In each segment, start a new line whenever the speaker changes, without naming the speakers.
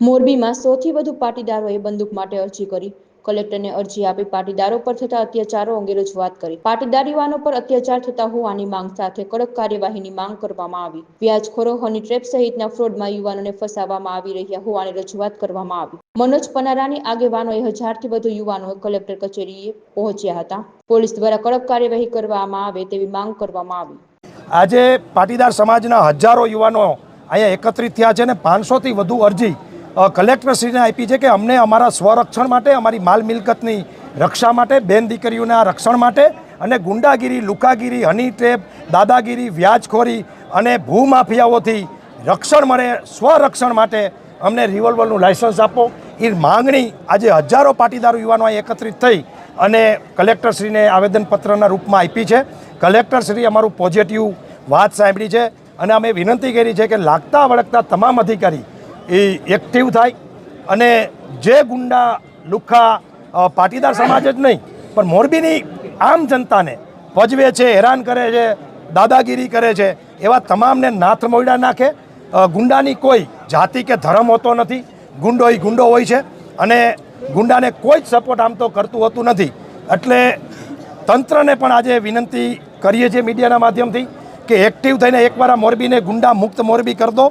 મોરબીમાં સૌથી વધુ પાટીદારોએ બંદૂક માટે અરજી કરી. કલેક્ટરને અરજી આપી પાટીદારો પર થતા અત્યાચારો અંગે રજૂઆત કરી. પાટીદાર યુવાનો પર અત્યાચાર થતા હોવાની માંગ સાથે કડક કાર્યવાહીની માંગ કરવામાં આવી. વ્યાજખોરો, હની ટ્રેપ સહિતના ફ્રોડમાં યુવાનોને ફસાવવામાં આવી રહ્યા હોવાની રજૂઆત કરવામાં આવી. મનોજ પનારાની આગેવાનોએ હજારથી વધુ યુવાનો કલેક્ટર કચેરીએ પહોંચ્યા હતા. પોલીસ દ્વારા કડક કાર્યવાહી કરવામાં આવે તેવી માંગ કરવામાં આવી.
આજે પાટીદાર સમાજના હજારો યુવાનો અહીંયા એકત્રિત થયા છે અને પાંચસોથી વધુ અરજી કલેક્ટરશ્રીને આપી છે કે અમને અમારા સ્વરક્ષણ માટે, અમારી માલ મિલકતની રક્ષા માટે, બેન દીકરીઓના રક્ષણ માટે અને ગુંડાગીરી, લુકાગીરી હની ટ્રેપ દાદાગીરી, વ્યાજખોરી અને ભૂમાફિયાઓથી રક્ષણ મળે, સ્વરક્ષણ માટે અમને રિવોલ્વરનું લાયસન્સ આપો. એ માંગણી આજે હજારો પાટીદારો યુવાનો અહીં એકત્રિત થઈ અને કલેક્ટરશ્રીને આવેદનપત્રના રૂપમાં આપી છે. કલેક્ટરશ્રી અમારું પોઝિટિવ વાત સાંભળી છે અને અમે વિનંતી કરી છે કે લાગતા વળગતા તમામ અધિકારી એ એક્ટિવ થાય. અને જે ગુંડા લુખ્ખા પાટીદાર સમાજ જ નહીં, પણ મોરબીની આમ જનતાને પજવે છે, હેરાન કરે છે, દાદાગીરી કરે છે, એવા તમામને નાથ મોયડા નાખે. ગુંડાની કોઈ જાતિ કે ધર્મ હોતો નથી. ગુંડો એ ગુંડો હોય છે. અને ગુંડાને કોઈ જ સપોર્ટ આમ તો કરતું હોતું નથી. એટલે તંત્રને પણ આજે વિનંતી કરીએ છીએ મીડિયાના માધ્યમથી કે એક્ટિવ થઈને એકવાર આ મોરબીને ગુંડા મુક્ત મોરબી કરી દો.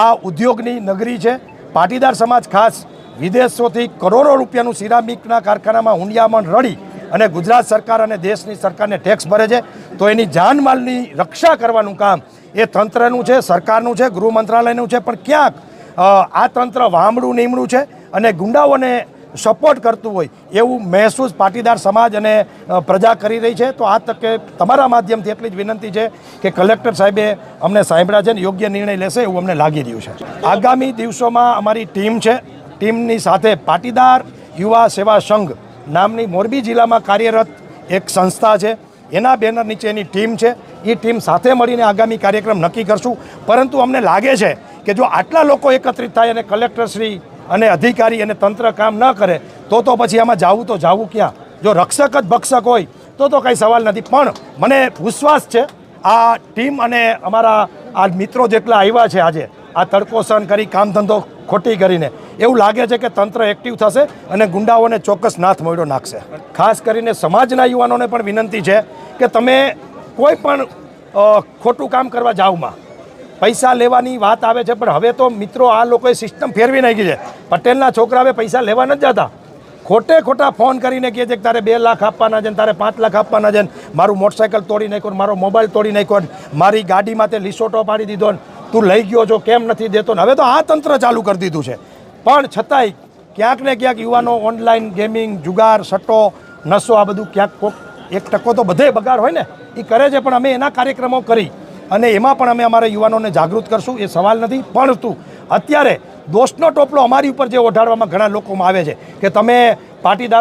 આ ઉદ્યોગની નગરી છે. પાટીદાર સમાજ ખાસ વિદેશોથી કરોડો રૂપિયાનું સિરામિકના કારખાનામાં હુંડિયામણ રડી અને ગુજરાત સરકાર અને દેશની સરકારને ટેક્સ ભરે છે. તો એની જાનમાલની રક્ષા કરવાનું કામ એ તંત્રનું છે, સરકારનું છે, ગૃહ મંત્રાલયનું છે. પણ ક્યાંક આ તંત્ર વામડું, નીમડું છે અને ગુંડાઓને સપોર્ટ કરતું હોય એવું મહેસૂસ પાટીદાર સમાજ અને પ્રજા કરી રહી છે. તો આ તકે તમારા માધ્યમથી એટલી જ વિનંતી છે કે કલેક્ટર સાહેબે અમને સાંભળ્યા છે યોગ્ય નિર્ણય લેશે એવું અમને લાગી રહ્યું છે. આગામી દિવસોમાં અમારી ટીમ છે. ટીમની સાથે પાટીદાર યુવા સેવા સંઘ નામની મોરબી જિલ્લામાં કાર્યરત એક સંસ્થા છે. એના બેનર નીચેની ટીમ છે. એ ટીમ સાથે મળીને આગામી કાર્યક્રમ નક્કી કરશું. પરંતુ અમને લાગે છે કે જો આટલા લોકો એકત્રિત થાય અને કલેક્ટરશ્રી અને અધિકારી અને તંત્ર કામ ન કરે, તો તો પછી આમાં જાવું તો જાવું ક્યાં? જો રક્ષક જ ભક્ષક હોય, તો તો કંઈ સવાલ નથી. પણ મને વિશ્વાસ છે, આ ટીમ અને અમારા આ મિત્રો જેટલા આવ્યા છે આજે, આ તડકો સહન કરી કામ ધંધો ખોટી કરીને, એવું લાગે છે કે તંત્ર એક્ટિવ થશે અને ગુંડાઓને ચોક્કસ નાથ મોયડો નાખશે. ખાસ કરીને સમાજના યુવાનોને પણ વિનંતી છે કે તમે કોઈ પણ ખોટું કામ કરવા જાવમાં. પૈસા લેવાની વાત આવે છે, પણ હવે તો મિત્રો આ લોકોએ સિસ્ટમ ફેરવી નાખી છે. પટેલના છોકરા હવે પૈસા લેવા નથી જતા. ખોટે ખોટા ફોન કરીને કહે છે કે તારે બે લાખ આપવાના છે ને તારે પાંચ લાખ આપવાના છે ને મારું મોટરસાઇકલ તોડી નાખ્યો મારો મોબાઈલ તોડી નાખ્યો મારી ગાડીમાં તે લીસોટો પાડી દીધો ને તું લઈ ગયો છો, કેમ નથી દેતો હવે તો આ તંત્ર ચાલુ કરી દીધું છે. પણ છતાંય ક્યાંક ને ક્યાંક યુવાનો ઓનલાઈન ગેમિંગ જુગાર, સટ્ટો નશો આ બધું ક્યાંક કોક એક ટકો તો બધે બગાડ હોય ને એ કરે છે, પણ અમે એના કાર્યક્રમો કરી. અને એમાં પણ અમે અમારા યુવાનોને જાગૃત કરશું, એ સવાલ નથી, પણ તું, અત્યારે દોષનો ટોપલો અમારી ઉપર જે ઓઢાડવામાં ઘણા લોકોમાં આવે છે કે તમે પાટીદારો